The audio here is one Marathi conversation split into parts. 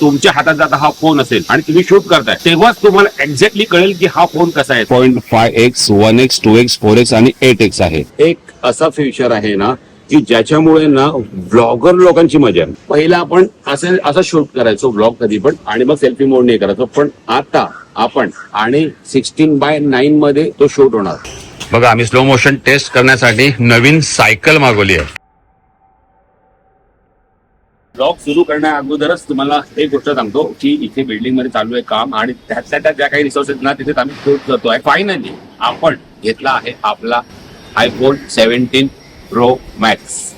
तुमच्या हातात जाता हा फोन असेल आणि तुम्ही शूट करताय तेव्हाच तुम्हाला एक्झॅक्टली कळेल की हा फोन कसा आहे. Point five x one x two x four x आणि एट एक्स आहे. एक असा फ्युचर आहे ना की ज्याच्यामुळे ना ब्लॉगर लोकांची मजा आहे. पहिला आपण असं असं शूट करायचो ब्लॉग कधी पण आणि मग सेल्फी मोड नाही करायचो पण आता आपण आणि सिक्स्टीन बाय नाईन मध्ये तो शूट होणार. बघा आम्ही स्लो मोशन टेस्ट करण्यासाठी नवीन सायकल मागवली आहे. ब्लॉग सुरू करण्या अगोदरच तुम्हाला एक गोष्ट सांगतो की इथे बिल्डिंगमध्ये चालू आहे काम आणि त्यातल्या त्यात ज्या काही रिसोर्सेस ना तिथे आम्ही शोध करतो आहे. फायनली आपण घेतला आहे आपला आयफोन सेव्हन्टीन प्रो मॅक्स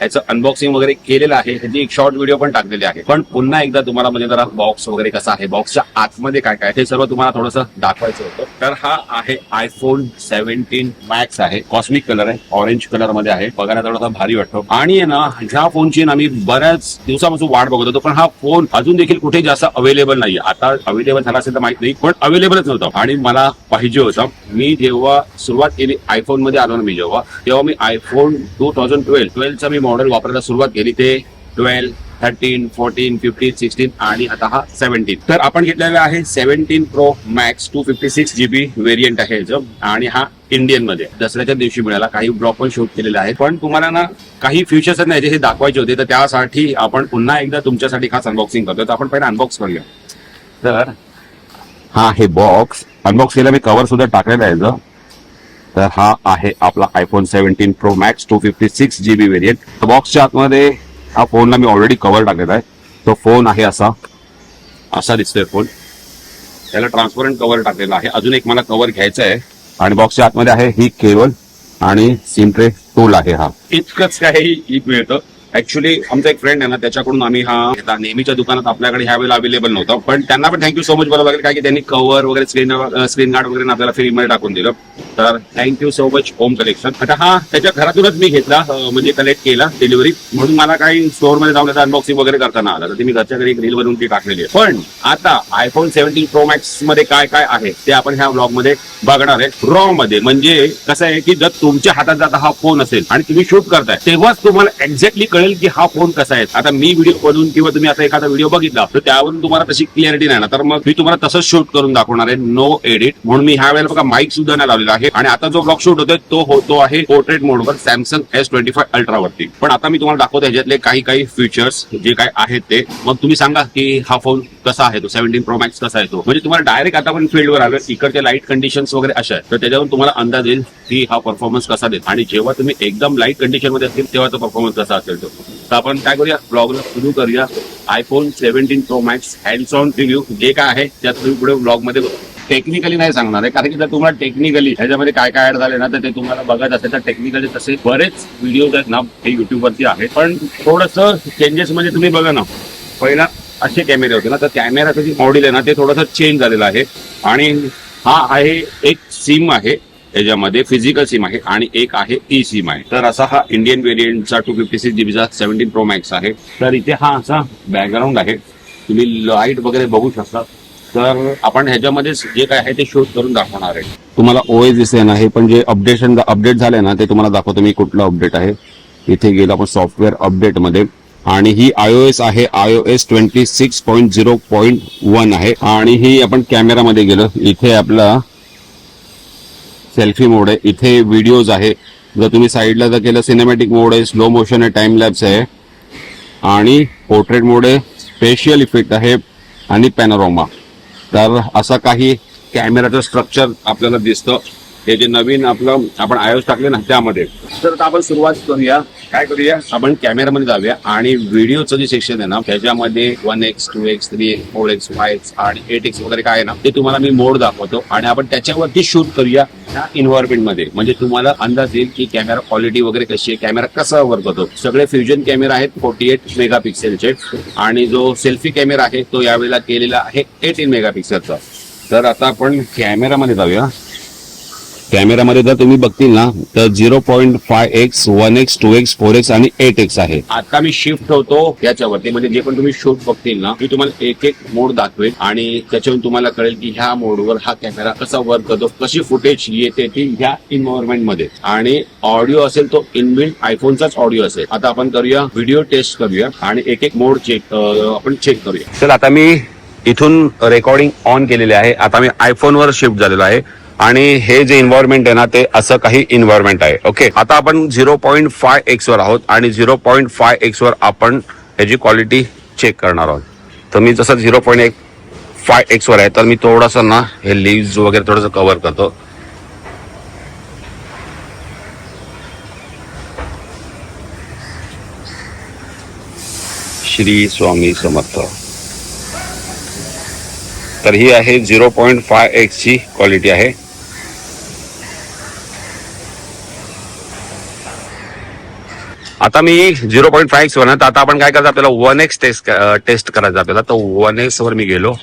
याचं अनबॉक्सिंग वगैरे केलेलं आहे. त्याची एक शॉर्ट व्हिडिओ पण टाकलेली आहे. पण पुन्हा एकदा तुम्हाला म्हणजे जरा बॉक्स वगैरे कसा आहे? बॉक्सच्या आतमध्ये काय काय ते सर्व तुम्हाला थोडंसं दाखवायचं होतं. तर हा आहे आयफोन सेव्हन्टीन मॅक्स आहे. कॉस्मिक कलर आहे. ऑरेंज कलरमध्ये आहे. बघायला थोडासा भारी वाटतो. आणि आहे ना ह्या फोनची ना मी बऱ्याच दिवसापासून वाट बघत होतो. पण हा फोन अजून देखील कुठे जास्त अवेलेबल नाहीये. आता अवेलेबल झाला असेल तर माहीत नाही पण अवेलेबलच नव्हतं. आणि मला पाहिजे होतं मी जेव्हा सुरुवात केली आयफोनमध्ये आलो ना मी जेव्हा तेव्हा मी आयफोन टू थाउजंड ट्वेल्व ट्वेल्वचा मी मॉडेल वापरायला सुरुवात केली ते twelve thirteen fourteen fifteen sixteen आणि आता हा सेव्हन्टीन तर आपण घेतलेला आहे seventeen pro max two fifty six GB variant आहे जो आणि हा इंडियनमध्ये. दसऱ्याच्या दिवशी मिळाला. काही ब्लॉक पण शूट केलेले आहेत. पण तुम्हाला ना काही फ्युचर्स नाही जे दाखवायचे होते तर त्यासाठी आपण पुन्हा एकदा तुमच्यासाठी खास अनबॉक्सिंग करतो तर आपण पहिला अनबॉक्स करूया. तर हा हे बॉक्स अनबॉक्स केला मी कव्हर सुद्धा टाकलेला आहे तर हा आहे आपला iPhone seventeen pro max two fifty six GB variant बॉक्सच्या आतमध्ये हा फोनला मी ऑलरेडी कव्हर टाकलेला आहे. तो फोन आहे असा असा दिसतोय फोन त्याला ट्रान्सपरंट कव्हर टाकलेला आहे. अजून एक मला कव्हर घ्यायचं आहे. आणि बॉक्सच्या आतमध्ये आहे ही केबल आणि सिम ट्रे टूल आहे हा. इतकंच काही एक मिळतं. ऍक्च्युली आमचा एक फ्रेंड आहे ना त्याच्याकडून आम्ही हा घेतला. नेहमीच्या दुकानात आपल्याकडे ह्या वेळेला अवेलेबल नव्हतं. पण त्यांना पण थँक्यू सो मच बरोबर लागेल काय की त्यांनी कव्हर वगैरे स्क्रीन स्क्रीन गार्ड वगैरे आपल्याला फ्रीमध्ये टाकून दिलं. तर thank you so much home collection आता हा त्याच्या घरातूनच मी घेतला म्हणजे कलेक्ट केला डिलिव्हरी म्हणून मला काही स्टोअरमध्ये जाऊन त्याचा अनबॉक्सिंग वगैरे करताना आला. तर ती मी घरच्या घरी एक रील बनवून ती टाकलेली आहे. पण आता आयफोन सेव्हन्टीन प्रो मॅक्समध्ये काय काय आहे ते आपण ह्या ब्लॉगमध्ये बघणार आहे. रॉ मध्ये म्हणजे कसं आहे की जर तुमच्या हातात जाता हा फोन असेल आणि तुम्ही शूट करताय तेव्हाच तुम्हाला एक्झॅक्टली कळेल की हा फोन कसा आहे. आता मी व्हिडिओ बनवून किंवा तुम्ही आता एखादा व्हिडिओ बघितला तर त्यावरून तुम्हाला तशी क्लिअरिटी नाही ना. तर मग मी तुम्हाला तसंच शूट करून दाखवणार आहे. नो एडिट म्हणून मी ह्या वेळेला बघा माईक सुद्धा नाही लावलेला. आहे. आणि आता जो ब्लॉग शूट होतोय तो होतो आहे पोर्ट्रेट मोडवर सॅमसंग एस ट्वेंटी फाय अल्ट्रावरती पण आता मी तुम्हाला दाखवतो ह्याच्यातले काही काही फीचर्स जे काय आहेत ते. मग तुम्ही सांगा की हा फोन कसा आहे तो? सेव्हन्टीन प्रो मॅक्स कसा आहे तो? म्हणजे तुम्हाला डायरेक्ट आता पण फील्डवर आलं इकडचे लाइट कंडिशन वगैरे अशा आहेत. तर त्याच्यावरून तुम्हाला अंदाज येईल की हा परफॉर्मन्स कसा देत. आणि जेव्हा तुम्ही एकदम लाइट कंडिशनमध्ये असतील तेव्हा तो परफॉर्मन्स कसा असेल तो? तर आपण काय करूया? ब्लॉगला सुरू करूया. IPhone seventeen pro max hands on review जे काय आहे त्यात तुम्ही पुढे ब्लॉगमध्ये टेक्निकली नाही सांगणार आहे कारण की जर तुम्हाला टेक्निकली ह्याच्यामध्ये काय काय ऍड झाले ना तर ते तुम्हाला बघत असेल. तर टेक्निकली तसे बरेच व्हिडिओज आहेत ना हे युट्यूबवरती आहेत. पण थोडस चेंजेस म्हणजे तुम्ही बघा ना पहिला असे कॅमेरे होते ना तर कॅमेराचं जे मॉडेल आहे ना ते थोडंसं चेंज झालेलं आहे. आणि हा आहे एक सिम आहे याच्यामध्ये फिजिकल सिम आहे आणि एक आहे ई सिम आहे. तर असा हा इंडियन व्हेरियंटचा टू फिफ्टी सिक्स जीबीचा सेव्हन्टीन प्रो मॅक्स आहे. तर इथे हा असा बॅकग्राऊंड आहे. तुम्ही लाइट वगैरे बघू शकता. तर आपण ह्याच्यामध्ये जे काय आहे ते शूट करून दाखवणार आहे. तुम्हाला ओएस दिसेल ना हे पण जे अपडेशन अपडेट झाले ना ते तुम्हाला दाखवतो मी कुठलं अपडेट आहे. इथे गेलो आपण सॉफ्टवेअर अपडेटमध्ये. आणि ही आय ओ एस आहे I O S twenty six point zero point one आहे. आणि ही आपण कॅमेरामध्ये गेलो. इथे आपला सेल्फी मोड आहे. इथे व्हिडिओज आहे. जर तुम्ही साईडला जर केलं सिनेमॅटिक मोड आहे स्लो मोशन आहे टाइम लॅब्स आहे. आणि पोर्ट्रेट मोड आहे स्पेशियल इफेक्ट आहे आणि पॅनोरोमा तर असं काही कॅमेराचं स्ट्रक्चर आपल्याला दिसतं. हे जे नवीन आपलं आपण आयोज टाकले ना त्यामध्ये. तर आता आपण सुरुवात करूया. काय करूया? आपण कॅमेरामध्ये जाऊया आणि व्हिडिओचं जे सेक्शन आहे ना त्याच्यामध्ये one x two x three x four x five x आणि एट एक्स वगैरे काय आहे ना ते तुम्हाला मी मोड दाखवतो आणि आपण त्याच्यावरती शूट करूया त्या इन्व्हायरमेंटमध्ये. म्हणजे तुम्हाला अंदाज येईल की कॅमेरा क्वालिटी वगैरे कशी आहे कॅमेरा कसा वर्क होतो. सगळे फ्युजन कॅमेरा आहेत फोर्टी एट मेगा पिक्सेलचे आणि जो सेल्फी कॅमेरा आहे तो यावेळेला केलेला आहे एटीन मेगा पिक्सेलचा तर आता आपण कॅमेरामध्ये जाऊया. कॅमेरामध्ये जर तुम्ही बघतील ना तर zero point five x one x two x four x आणि एट एक्स आहे. आता मी शिफ्ट होतो याच्यावरती. म्हणजे जे पण तुम्ही शूट बघतील ना मी तुम्हाला एक एक मोड दाखवेल. आणि त्याच्यावरून तुम्हाला कळेल की ह्या मोडवर हा कॅमेरा कसा वर्क करतो कशी फुटेज येते ती ह्या इन्व्हायरमेंटमध्ये. आणि ऑडिओ असेल तो इनबिल्ट आयफोनचाच ऑडिओ असेल. आता आपण करूया व्हिडिओ टेस्ट करूया आणि एक एक मोड चेक आपण चेक करूया. चल आता मी इथून रेकॉर्डिंग ऑन केलेले आहे. आता मी आयफोनवर शिफ्ट झालेलो आहे. आणि हे जे इन्व्हायरमेंट आहे ना ते असं काही इन्व्हायरमेंट आहे. ओके आता आपण झिरो पॉईंट फाय एक्स वर आहोत आणि झिरो पॉईंट फाय एक्स वर आपण ह्याची क्वालिटी चेक करणार आहोत. तर मी जसं झिरो पॉईंट एक फाय एक्स वर आहे तर मी थोडंसं ना हे लिव्ज वगैरे थोडंसं कव्हर करतो. श्री स्वामी समर्थ. तर ही आहे झिरो पॉईंट फाय एक्सची क्वालिटी आहे. आता मी झिरो पॉईंट फाय वन तर आता आपण काय करायचं? आपल्याला वन एक्स टेस्ट टेस्ट करायचं आपल्याला. तर वन एक्स वर मी गेलो.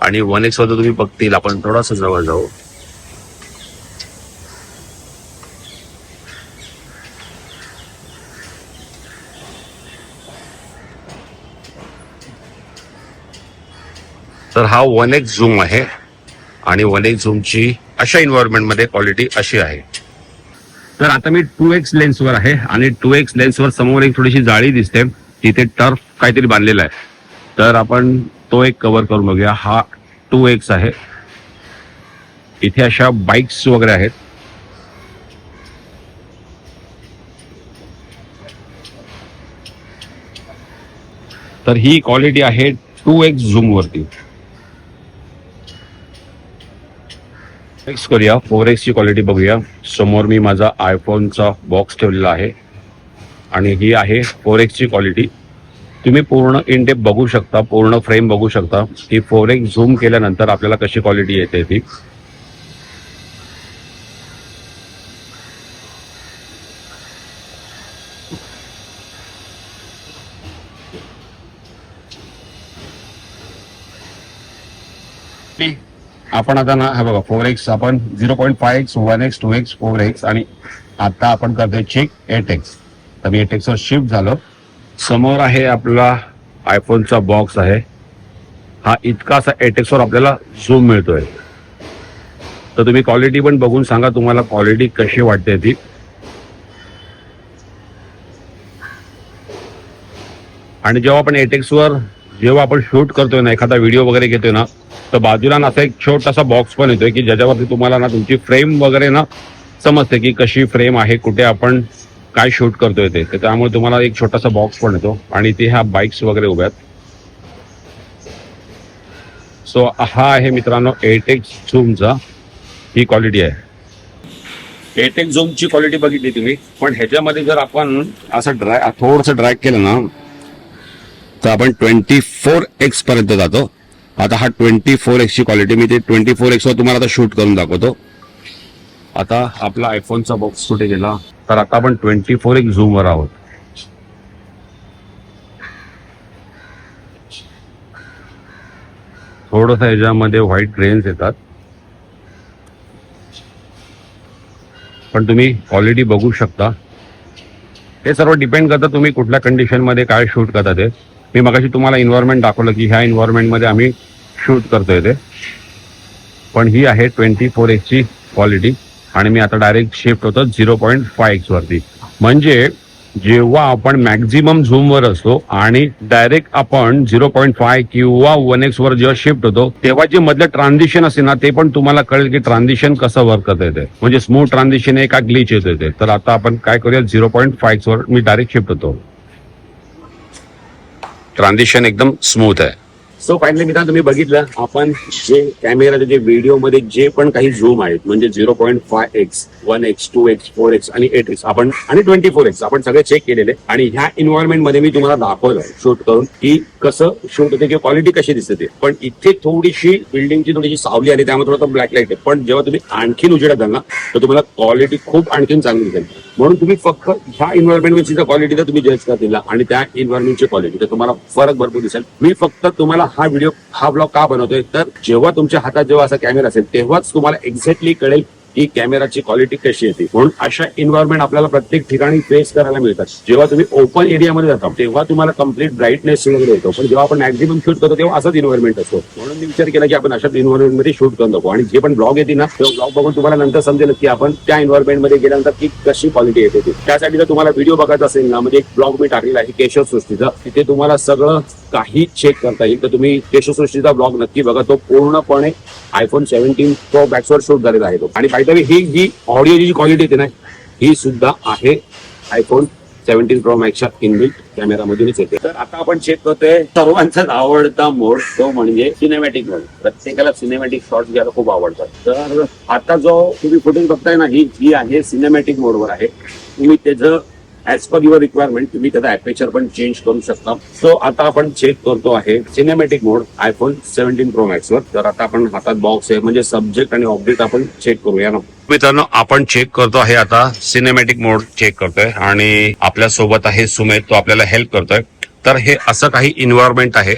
आणि वन एक्स वर तुम्ही बघतील. आपण थोडासा जवळ जाऊ. तर हा वन एक्स झूम आहे. आणि वन एक्स झूमची अशा इन्व्हायरमेंटमध्ये क्वालिटी अशी आहे. तर आता मी टू एक्स लेन्सवर आहे आणि टू एक्स लेन्सवर समोर एक थोडीशी जाळी दिसते. तिथे टर्फ काहीतरी बांधलेला आहे. तर आपण तो एक कव्हर करून बघूया. हा टू एक्स आहे. इथे अशा बाईक्स वगैरे आहेत. तर ही क्वालिटी आहे टू एक्स झूम एक्स करूया. फोर एक्सची क्वालिटी बघूया. समोर मी माझा आयफोनचा बॉक्स ठेवलेला आहे. आणि ही आहे फोर एक्सची क्वालिटी तुम्ही पूर्ण इनडेप बघू शकता पूर्ण फ्रेम बघू शकता. की फोर एक्स झूम केल्यानंतर आपल्याला कशी क्वालिटी येते ती आपण आता ना हा बघा फोर एक्स आपण zero point five x one x two x four x आणि आता आपण करतोय चेक एट एक्स तर मी एट एक्सवर शिफ्ट झालो. समोर आहे आपला आयफोनचा बॉक्स आहे. हा इतका असा एट वर आपल्याला झूम मिळतोय. तर तुम्ही क्वालिटी पण बघून सांगा तुम्हाला क्वालिटी कशी वाटते ती. आणि जेव्हा आपण एटेक्सवर जेव्हा आपण शूट करतोय ना एखादा व्हिडिओ वगैरे घेतोय ना तर बाजूला ना असा एक छोटासा बॉक्स पण येतोय की ज्याच्यावरती तुम्हाला ना तुमची फ्रेम वगैरे ना समजते की कशी फ्रेम आहे कुठे आपण काय शूट करतोय ते. त्यामुळे तुम्हाला एक छोटासा बॉक्स पण येतो. आणि ते ह्या बाईक्स वगैरे उभ्या आहेत. सो हा आहे मित्रांनो एटेक्स झूमचा ही क्वालिटी आहे. एटेक झूमची क्वालिटी बघितली तुम्ही. पण ह्याच्यामध्ये जर आपण असं ड्राय थोडंसं ड्रॅग केलं ना तर आपण ट्वेंटी फोर एक्स पर्यंत जातो. आता हा ट्वेंटी फोर एक्सची क्वालिटी मी ते ट्वेंटी फोर एक्सवर तुम्हाला आता शूट करून दाखवतो. आता आपला आयफोनचा बॉक्स कुठे गेला? तर आता आपण ट्वेंटी फोर एक्स झूमवर आहोत. थोडस याच्यामध्ये व्हाईट ग्रेन्स येतात. पण तुम्ही क्वालिटी बघू शकता. हे सर्व डिपेंड करतं तुम्ही कुठल्या कंडिशनमध्ये काय शूट करता ते. मी मगाशी तुम्हाला इन्व्हायरमेंट दाखवलं की ह्या इन्व्हायरमेंटमध्ये आम्ही शूट करतोय ते. पण ही आहे ट्वेंटी फोर एक्सची क्वालिटी आणि मी आता डायरेक्ट शिफ्ट होतो झिरो पॉईंट फाय एक्स वरती. म्हणजे जेव्हा आपण मॅक्झिमम झूमवर असतो आणि डायरेक्ट आपण झिरो पॉईंट फाय किंवा वन एक्स वर जेव्हा शिफ्ट होतो तेव्हा जे मधलं ट्रान्झिशन असेल ना ते पण तुम्हाला कळेल की ट्रान्झिशन कसं वर्क करता येते म्हणजे स्मूथ ट्रान्झिशन आहे का ग्लिच येत येते तर आता आपण काय करूया झिरो पॉईंट फाय वर मी डायरेक्ट शिफ्ट होतो. ट्रान्झिशन एकदम स्मूथ आहे. सो फायनली मित्रांनो तुम्ही बघितलं आपण जे कॅमेराचे जे व्हिडिओमध्ये जे पण काही झूम आहेत म्हणजे zero point five x one x two x four x आणि एट एक्स आपण आणि ट्वेंटी फोर एक्स आपण सगळे चेक केलेले. आणि ह्या इन्व्हायरमेंटमध्ये मी तुम्हाला दाखवलं शूट करून की कसं शूट होते किंवा क्वालिटी कशी दिसते पण इथे थोडीशी बिल्डिंगची थोडीशी सावली आली त्यामुळे थोडं ब्लॅक लाइट आहे. पण जेव्हा तुम्ही आणखीन उजेडात द्याल ना तर तुम्हाला क्वालिटी खूप आणखीन चांगली दिसेल. म्हणून तुम्ही फक्त ह्या इन्व्हायरमेंटची क्वालिटी तर तुम्ही जज दिला आणि त्या इन्व्हायरमेंटची क्वालिटी तर तुम्हाला फरक भरपूर दिसेल. मी फक्त तुम्हाला हा व्हिडिओ हा ब्लॉग का बनवतोय? तर जेव्हा तुमच्या हातात जेव्हा असा कॅमेरा असेल तेव्हाच तुम्हाला एक्झॅक्टली कळेल की कॅमेराची क्वालिटी कशी येते म्हणून अशा इन्व्हायरमेंट आपल्याला प्रत्येक ठिकाणी फेस करायला मिळतात. जेव्हा तुम्ही ओपन एरियामध्ये जाता तेव्हा तुम्हाला कंप्लीट ब्राईटनेस वगैरे येतो. पण जेव्हा आपण मॅक्झिमम शूट करतो तेव्हा असाच इन्व्हायरमेंट असतो. म्हणून मी विचार केला की आपण अशाच इन्व्हायरमेंटमध्ये शूट करून नको आणि जे पण ब्लॉग येते ना तो ब्लॉग बघून तुम्हाला नंतर समजेल की आपण त्या इन्व्हायरमेंटमध्ये गेल्यानंतर की कशी क्वालिटी येते त्यासाठी जर तुम्हाला व्हिडिओ बघायचा असेल ना म्हणजे एक ब्लॉग मी टाकलेला आहे केशव सृष्टीचा तिथे तुम्हाला सगळं काही चेक करता येईल. तर तुम्ही केशवसृष्टीचा ब्लॉग नक्की बघा. तो पूर्णपणे आयफोन सेव्हन्टीन प्रो बॅक्सवर शूट झालेला आहे तो. आणि बाय ही जी ऑडिओची जी क्वालिटी येते ना ही सुद्धा आहे आयफोन सेव्हन्टीन प्रो मॅक्सच्या इनबिल्ट कॅमेरामधूनच येते. तर आता आपण चेक करतोय सर्वांचाच आवडता मोड तो म्हणजे सिनेमॅटिक मोड प्रत्येकाला सिनेमॅटिक शॉर्ट घ्यायला खूप आवडतात. तर आता जो तुम्ही फुटेज बघताय ना ही जी आहे सिनेमॅटिक मोडवर आहे. तुम्ही त्याचं ऍज पर युअर रिक्वायरमेंट तुम्ही त्याचा अपेचर पण चेंज करू शकता. सो आता आपण चेक करतो आहे cinematic mode iPhone seventeen pro max वर. तर आता आपण हातात बॉक्स आहे म्हणजे सब्जेक्ट आणि ऑब्जेक्ट आपण चेक करूया ना. मित्रांनो आपण चेक करतो आहे आता सिनेमॅटिक मोड चेक करतोय. आणि आपल्यासोबत आहे सुमेध तो आपल्याला हेल्प करतोय. तर हे असं काही इन्व्हायरमेंट आहे.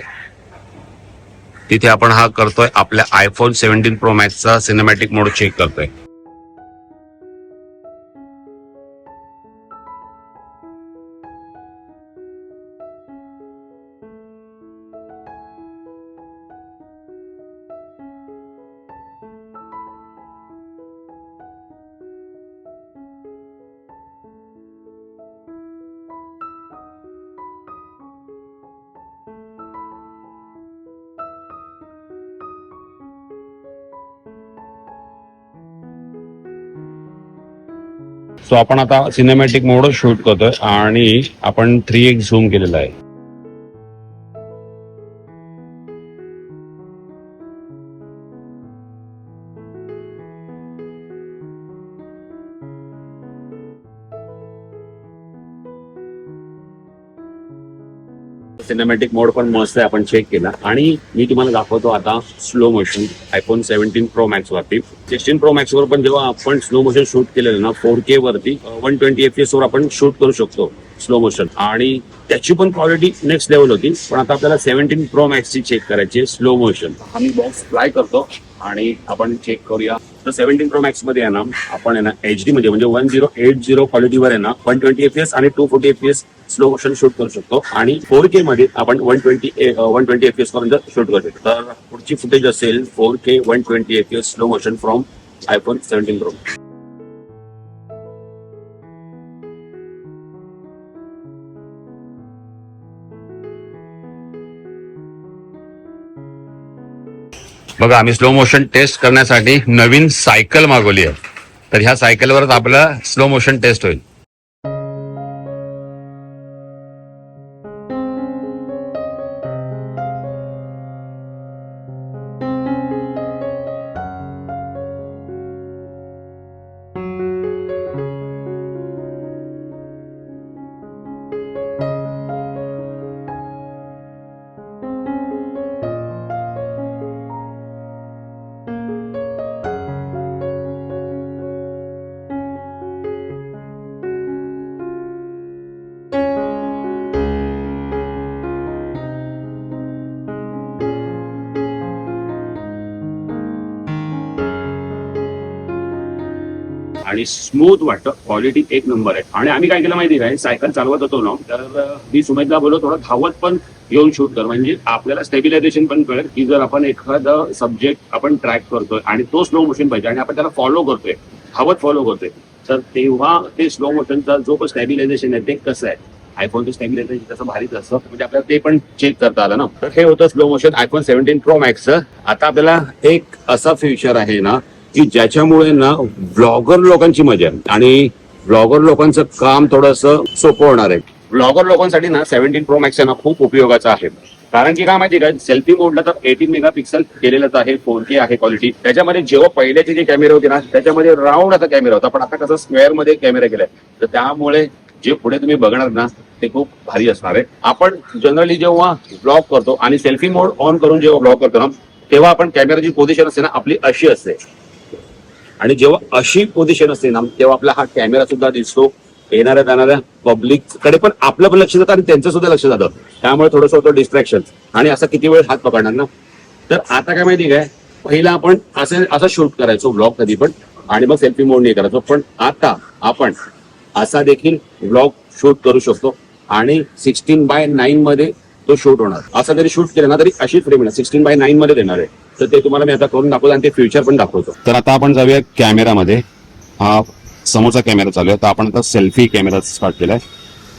तिथे आपण हा करतोय आपल्या आयफोन सेव्हन्टीन प्रो मॅक्सचा सिनेमॅटिक मोड चेक करतोय. सो आपण आता सिनेमॅटिक मोड शूट करतोय आणि आपण थ्री एक झूम केलेला आहे. सिनेमॅटिक मोड पण मस्त आहे आपण चेक केला. आणि मी तुम्हाला दाखवतो आता slow motion iPhone seventeen pro max वरती. सिक्स्टीन प्रो मॅक्स वर पण जेव्हा आपण स्लो मोशन शूट केलेलं ना फोर के वरती वन ट्वेंटी एफ वर आपण शूट करू शकतो स्लो मोशन आणि त्याची पण क्वालिटी नेक्स्ट लेवल होती. पण आता आपल्याला सेव्हन्टीन प्रो मॅक्सची चेक करायची स्लो मोशन आम्ही बॉक्स ट्राय करतो. आणि आपण चेक करूया. तर सेव्हन्टीन प्रो मॅक्समध्ये आहे ना आपण आहे ना एच डी मध्ये म्हणजे वन झिरो एट झिरो क्वालिटीवर आहे ना वन ट्वेंटी एफ एस आणि two forty F S slow motion shoot करू शकतो. आणि फोर के मध्ये आपण one twenty one twenty F S पर्यंत शूट करू शकतो. तर पुढची फुटेज असेल four K one twenty F S slow motion from iPhone seventeen pro बघा आम्ही स्लो मोशन टेस्ट करण्यासाठी नवीन सायकल मागवली आहे. तर ह्या सायकलवरच आपलं स्लो मोशन टेस्ट होईल. आणि स्मूथ वाटतं. क्वालिटी एक नंबर आहे. आणि आम्ही काय केलं माहिती काय सायकल चालवत होतो ना तर मी सुमेधला बोललो थोडं धावत पण येऊन शूट कर. म्हणजे आपल्याला स्टेबिलायझेशन पण कळेल की जर आपण एखादा सब्जेक्ट आपण ट्रॅक करतोय आणि तो स्लो मोशन पाहिजे आणि आपण त्याला फॉलो करतोय धावत फॉलो करतोय तर तेव्हा ते स्लो मोशनचा जो पण स्टॅबिलायझेशन आहे ते कसं आहे? आयफोनचं स्टॅबिलायझेशन तसं भारीच असतं? म्हणजे आपल्याला ते पण चेक करता आलं ना? तर हे होतं slow motion iPhone seventeen pro मॅक्सचं आता आपल्याला एक असा फ्युचर आहे ना की ज्याच्यामुळे ना ब्लॉगर लोकांची मजा आहे आणि ब्लॉगर लोकांचं काम थोडस सोपं होणार आहे. ब्लॉगर लोकांसाठी ना सेव्हन्टीन प्रो मॅक्स ना खूप उपयोगाचा आहे. कारण की काय माहिती का? सेल्फी मोडला तर एटीन मेगा पिक्सल केलेलंच आहे फोर के आहे क्वालिटी त्याच्यामध्ये जेव्हा पहिल्याचे जे कॅमेरे होते ना त्याच्यामध्ये राऊंड असा कॅमेरा होता. पण आता कसं स्क्वेअरमध्ये कॅमेरा केलाय. तर त्यामुळे जे पुढे तुम्ही बघणार ना ते खूप भारी असणार आहे. आपण जनरली जेव्हा ब्लॉग करतो आणि सेल्फी मोड ऑन करून जेव्हा ब्लॉग करतो ना तेव्हा आपण कॅमेराची पोझिशन असते ना आपली अशी असते. आणि जेव्हा अशी पोझिशन असते ना तेव्हा आपला हा कॅमेरा सुद्धा दिसतो येणाऱ्या जाणाऱ्या पब्लिककडे पण आपलं पण लक्ष जातं आणि त्यांचं सुद्धा लक्ष जातं. त्यामुळे थोडंसं होतं डिस्ट्रॅक्शन आणि असा किती वेळ हात पकडणार ना? तर आता काय माहिती काय? पहिला आपण असं असं शूट करायचो ब्लॉग कधी पण आणि मग सेल्फी मोड नाही करायचो. पण आता आपण असा देखील ब्लॉग शूट करू शकतो आणि सिक्स्टीन बाय नाईन मध्ये तो शूट होणार. असा जरी शूट केलं ना तरी अशी फ्रेम येणार. सिक्स्टीन बाय नाईन मध्ये देणार आहे. तर ते तुम्हाला मी आता करून दाखवतो आणि ते फ्युचर पण दाखवतो. तर आता आपण जाऊया कॅमेरामध्ये. हा समोरचा कॅमेरा चालू आहे. तर आपण आता सेल्फी कॅमेरा स्टार्ट केलाय.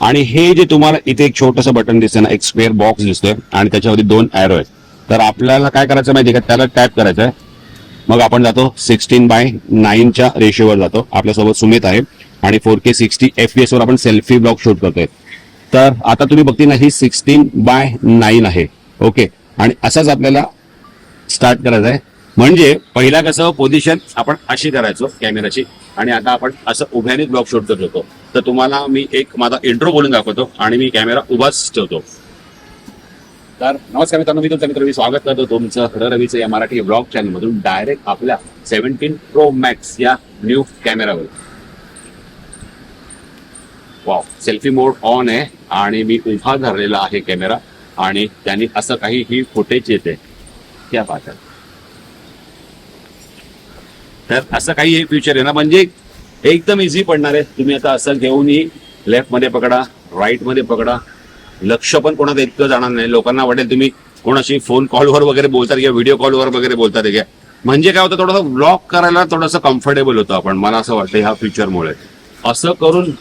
आणि हे जे तुम्हाला इथे एक छोटंसं बटन दिसतंय ना एक स्क्वेअर बॉक्स दिसतोय आणि त्याच्यावरती दोन अॅरो आहेत. तर आपल्याला काय करायचं माहिती का? त्याला टॅप करायचं आहे मग आपण जातो सिक्स्टीन बाय नाईनच्या रेशिओवर जातो. आपल्यासोबत सुमित आहे आणि फोर के सिक्स्टी एफ वर आपण सेल्फी ब्लॉग शूट करतोय. तर आता तुम्ही बघती ना ही सिक्स्टीन बाय नाईन आहे. ओके आणि असाच आपल्याला स्टार्ट करायचं आहे. म्हणजे पहिला कसं पोझिशन आपण अशी करायचो कॅमेराची आणि आता आपण असं उभ्याने ब्लॉग शूट करत होतो तर तुम्हाला मी एक माझा इंट्रो बोलून दाखवतो आणि मी कॅमेरा उभाच ठेवतो. तर नमस्कार मित्रांनो मी तुमचं मित्र मी स्वागत करतो तुमचं खरं रवीचं या मराठी ब्लॉग चॅनल मधून. डायरेक्ट आपल्या सेव्हन्टीन प्रो मॅक्स या न्यू कॅमेरावर वाव सेल्फी मोड ऑन आहे आणि मी उभा धरलेला आहे कॅमेरा आणि त्यांनी असं काही ही फुटेज येते. त्या पाहतात. तर असं काही एक फ्युचर आहे ना म्हणजे एकदम इझी पडणार आहे. तुम्ही आता असं घेऊनही लेफ्टमध्ये पकडा राईटमध्ये पकडा. लक्ष पण कोणाचं इतकं जाणार नाही. लोकांना वाटेल तुम्ही कोणाशी फोन कॉलवर वगैरे बोलतात किंवा व्हिडिओ कॉलवर वगैरे बोलतात घ्या म्हणजे काय होतं थोडंसं ब्लॉक करायला थोडंसं कम्फर्टेबल होतं आपण. मला असं वाटतं ह्या फ्युचरमुळे असं करून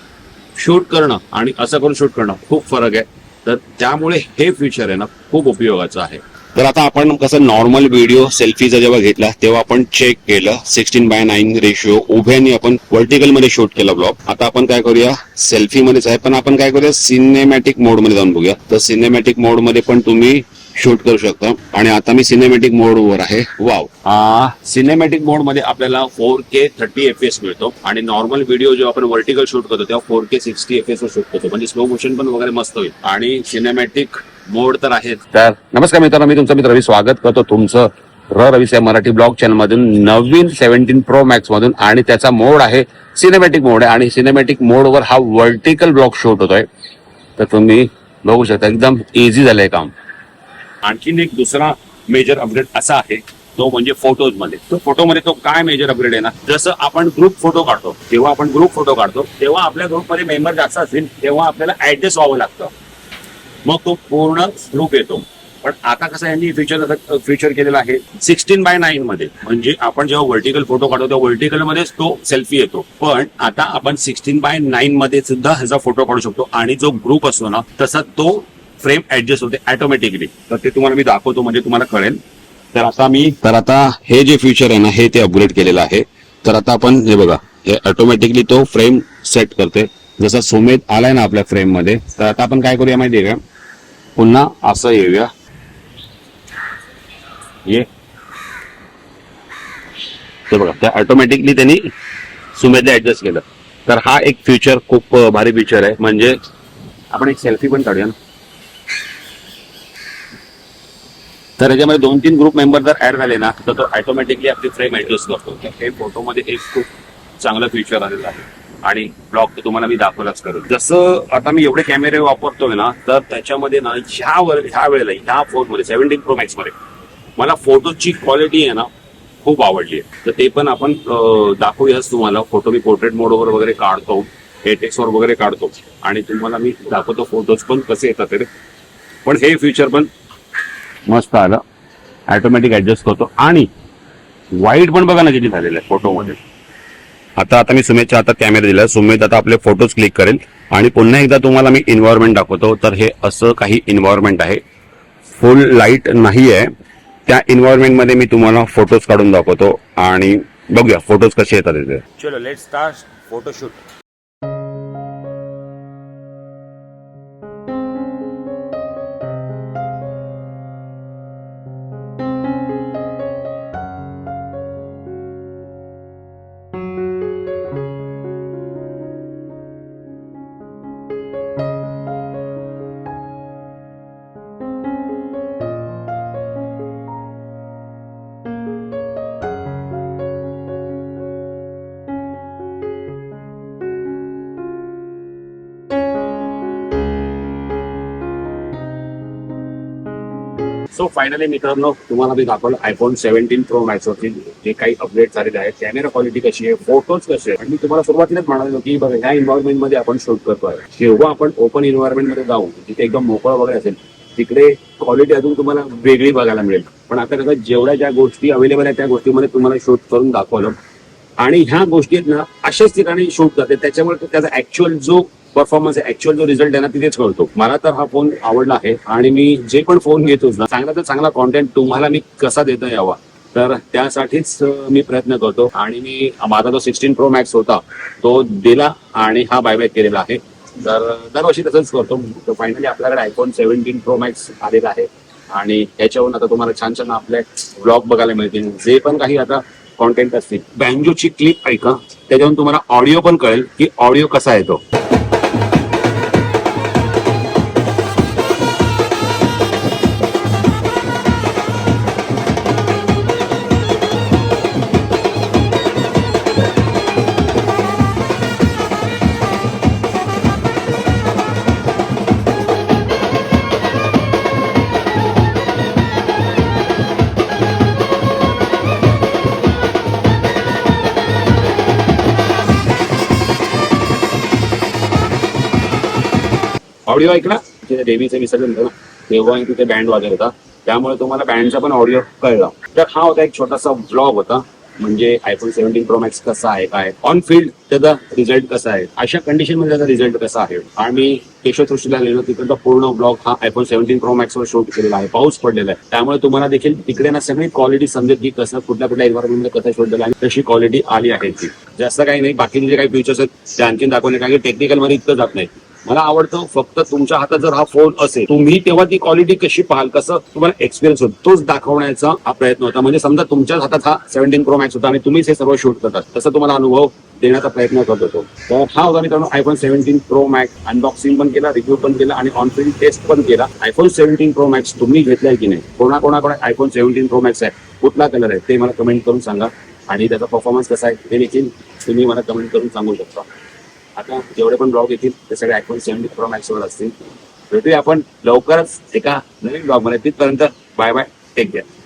शूट करणं आणि असं करून शूट करणं खूप फरक आहे. तर त्यामुळे हे फ्युचर आहे ना खूप उपयोगाचं आहे. तर आता आपण कसं नॉर्मल व्हिडिओ सेल्फीचा जेव्हा घेतला तेव्हा आपण चेक केलं. सिक्स्टीन बाय नाईन रेशिओ उभ्याने आपण व्हर्टिकलमध्ये शूट केला ब्लॉग आता आपण काय करूया? सेल्फी मध्येच आहे. पण आपण काय करूया? सिनेमॅटिक मोडमध्ये जाऊन बघूया. तर सिनेमॅटिक मोडमध्ये पण तुम्ही शूट करू शकता. आणि आता मी सिनेमॅटिक मोड वर आहे. वाव सिनेमॅटिक मोडमध्ये आपल्याला four K thirty F S मिळतो. आणि नॉर्मल व्हिडिओ जेव्हा आपण व्हर्टिकल शूट करतो तेव्हा four K sixty F S वर शूट करतो. म्हणजे स्लो मोशन पण वगैरे मस्त होईल. आणि सिनेमॅटिक मोड तर आहेत तर नमस्कार मित्रांनो मी तुमचं मित्र रवी. स्वागत करतो तुमचं र रवीच्या मराठी ब्लॉग चॅनल मधून नवीन सेव्हन्टीन प्रो मॅक्स मधून. आणि त्याचा मोड आहे सिनेमॅटिक मोड आहे आणि सिनेमॅटिक मोडवर हा वर्टिकल ब्लॉग शूट होतोय. तर तुम्ही बघू शकता एकदम इझी झालंय काम. आणखीन एक दुसरा मेजर अपग्रेड असा आहे तो म्हणजे फोटोजमध्ये. तो फोटो मध्ये तो काय मेजर अपग्रेड आहे ना? जसं आपण ग्रुप फोटो काढतो तेव्हा आपण ग्रुप फोटो काढतो तेव्हा आपल्या ग्रुपमध्ये मेंबर जास्त असतील तेव्हा आपल्याला ऍडजस्ट व्हावं लागतं. मग तो पूर्ण रूप येतो. पण आता कसं यांनी फीचर फीचर केलेलं आहे सिक्स्टीन बाय नाईन मध्ये. म्हणजे आपण जेव्हा व्हर्टिकल फोटो काढतो तेव्हा व्हर्टिकल मध्येच तो सेल्फी येतो. पण आता आपण सिक्स्टीन बाय नाईन मध्ये सुद्धा ह्याचा फोटो काढू शकतो. आणि जो ग्रुप असतो ना तसा तो फ्रेम ऍडजस्ट होते ऑटोमॅटिकली तर ते तुम्हाला मी दाखवतो म्हणजे तुम्हाला कळेल. तर आता मी तर आता हे जे फीचर आहे ना हे ते अपग्रेड केलेलं आहे. तर आता आपण हे बघा हे ऑटोमॅटिकली तो फ्रेम सेट करते. जसा सोमेत आलाय ना आपल्या फ्रेममध्ये तर आता आपण काय करूया माहितीये का? पुन्हा असं येऊया. ये. ते बघा त्या ऑटोमॅटिकली त्यांनी सुमेधला ऍडजस्ट केलं. तर हा एक फ्युचर खूप भारी फीचर आहे. म्हणजे आपण एक सेल्फी पण काढूया ना. तर याच्यामध्ये दोन तीन ग्रुप मेंबर जर ऍड झाले ना तर तो ऑटोमॅटिकली आपली फ्रेम ऍडजस्ट करतो. हे फोटोमध्ये एक खूप चांगलं फीचर आलेलं आहे. आणि ब्लॉग तर तुम्हाला मी दाखवलाच करेल जसं आता मी एवढे कॅमेरे वापरतोय ना तर त्याच्यामध्ये ना ह्या वर ह्या वेळेला ह्या फोनमध्ये सेव्हन्टीन प्रो मॅक्समध्ये मला फोटोची क्वालिटी आहे ना खूप आवडली आहे. तर ते पण आपण दाखवूयाच तुम्हाला. फोटो मी पोर्ट्रेट मोडवर वगैरे काढतो एटेक्सवर वगैरे काढतो. आणि तुम्हाला मी दाखवतो फोटोज पण कसे येतात ते. पण हे फीचर पण मस्त आलं. ॲटोमॅटिक ऍडजस्ट करतो. आणि वाईट पण बघा ना किती झालेलं आहे फोटोमध्ये आता आता मी सुमेधच्या हातात कॅमेरा दिला सुमेध आता आपले फोटोज क्लिक करेल. आणि पुन्हा एकदा तुम्हाला मी इन्व्हायरमेंट दाखवतो. तर हे असं काही इन्व्हायरमेंट आहे. फुल लाइट नाही आहे त्या इन्व्हायरमेंटमध्ये मी तुम्हाला फोटोज काढून दाखवतो. आणि बघूया फोटोज कसे येतात तिथे चलो let start photoshoot so finally मित्रांनो तुम्हाला मी दाखवलं आयफोन सेव्हन्टीन प्रो मॅक्स वरती जे काही अपडेट झालेले आहेत कॅमेरा क्वालिटी कशी आहे फोटोज कसे आहेत आणि मी तुम्हाला सुरुवातीलाच म्हणालो की बघा ह्या इन्व्हायरमेंटमध्ये आपण शूट करतोय जेव्हा आपण ओपन इन्व्हायरमेंटमध्ये जाऊ जिथे एकदम मोकळं वगैरे असेल तिकडे क्वालिटी अजून तुम्हाला वेगळी बघायला मिळेल. पण आता कसं जेवढ्या ज्या गोष्टी अवेलेबल आहेत त्या गोष्टीमध्ये तुम्हाला शूट करून दाखवलं. आणि ह्या गोष्टी आहेत ना अशाच ठिकाणी शूट करते त्याच्यामुळे त्याचा ऍक्च्युअल जो परफॉर्मन्स ऍक्च्युअल जो रिझल्ट आहे ना तिथेच कळतो. मला तर हा फोन आवडला आहे आणि मी जे पण फोन घेतोच ना चांगला तर चांगला कॉन्टेंट तुम्हाला मी कसा देता यावा. तर त्यासाठीच मी प्रयत्न करतो. आणि मी माझा जो सिक्स्टीन प्रो मॅक्स होता तो दिला आणि हा बायबॅक केलेला आहे. तर दरवर्षी तसंच करतो. फायनली आपल्याकडे आयफोन सेव्हन्टीन प्रो मॅक्स आलेला आहे. आणि याच्यावरून आता तुम्हाला छान छान आपले ब्लॉग बघायला मिळतील. जे पण काही आता कॉन्टेंट असतील. बँजोची क्लिप ऐका. त्याच्यावरून तुम्हाला ऑडिओ पण कळेल की ऑडिओ कसा येतो ऑडिओ ऐकला? तिथे देवीचं विसर्जन ना तेव्हा तिथे बँड वाजत होता. त्यामुळे तुम्हाला बँडचा पण ऑडिओ कळला. तर हा होता एक छोटासा ब्लॉग होता. म्हणजे आयफोन सेव्हन्टीन प्रो मॅक्स कसा आहे काय ऑन फील्ड त्याचा रिझल्ट कसा आहे? अशा कंडिशनमध्ये त्याचा रिझल्ट कसा आहे? आम्ही केशवसृष्टीला गेलो तिकडचा पूर्ण ब्लॉग हा आयफोन सेव्हन्टीन प्रो मॅक्स वर शूट केलेला आहे. पाऊस पडलेला आहे. त्यामुळे तुम्हाला देखील तिकडे ना सगळी क्वालिटी समजेल की कसं कुठल्या कुठल्या एन्व्हायरमेंटमध्ये कसं शोधलेलं आहे आणि क्वालिटी आली आहे ती. जास्त काही नाही. बाकीचे जे काही फीचर्स आहेत ते आणखी दाखवणे कारण की टेक्निकलमध्ये इतकं जात नाही. मला आवडतं फक्त तुमच्या हातात जर हा फोन असेल तुम्ही तेव्हा ती क्वालिटी कशी पाहाल? कसं तुम्हाला एक्सपिरियन्स होतो तोच दाखवण्याचा हा प्रयत्न होता. म्हणजे समजा तुमच्याच हातात हा सेव्हन्टीन प्रो मॅक्स होता आणि तुम्हीच हे सर्व शूट करतात. तसं तुम्हाला अनुभव देण्याचा प्रयत्न करत होतो. तर हा होता मित्रांनो iPhone seventeen pro max unboxing पण केला रिव्ह्यू पण केला आणि ऑनफिल्ड टेस्ट पण केला. आयफोन सेव्हन्टीन प्रो मॅक्स तुम्ही घेतलाय की नाही? कोणाकोणाकडे आयफोन सेव्हन्टीन प्रो मॅक्स आहे? कुठला कलर आहे? ते मला कमेंट करून सांगा. आणि त्याचा परफॉर्मन्स कसा आहे? ते देखील तुम्ही मला कमेंट करून सांगू शकता. आता जेवढे पण ब्लॉग येतील ते सगळे आयफोन सेव्हन्टी प्रो मॅक्स वर असतील. भेटूया आपण लवकरच एका नवीन ब्लॉगमध्ये. तिथपर्यंत बाय बाय टेक केअर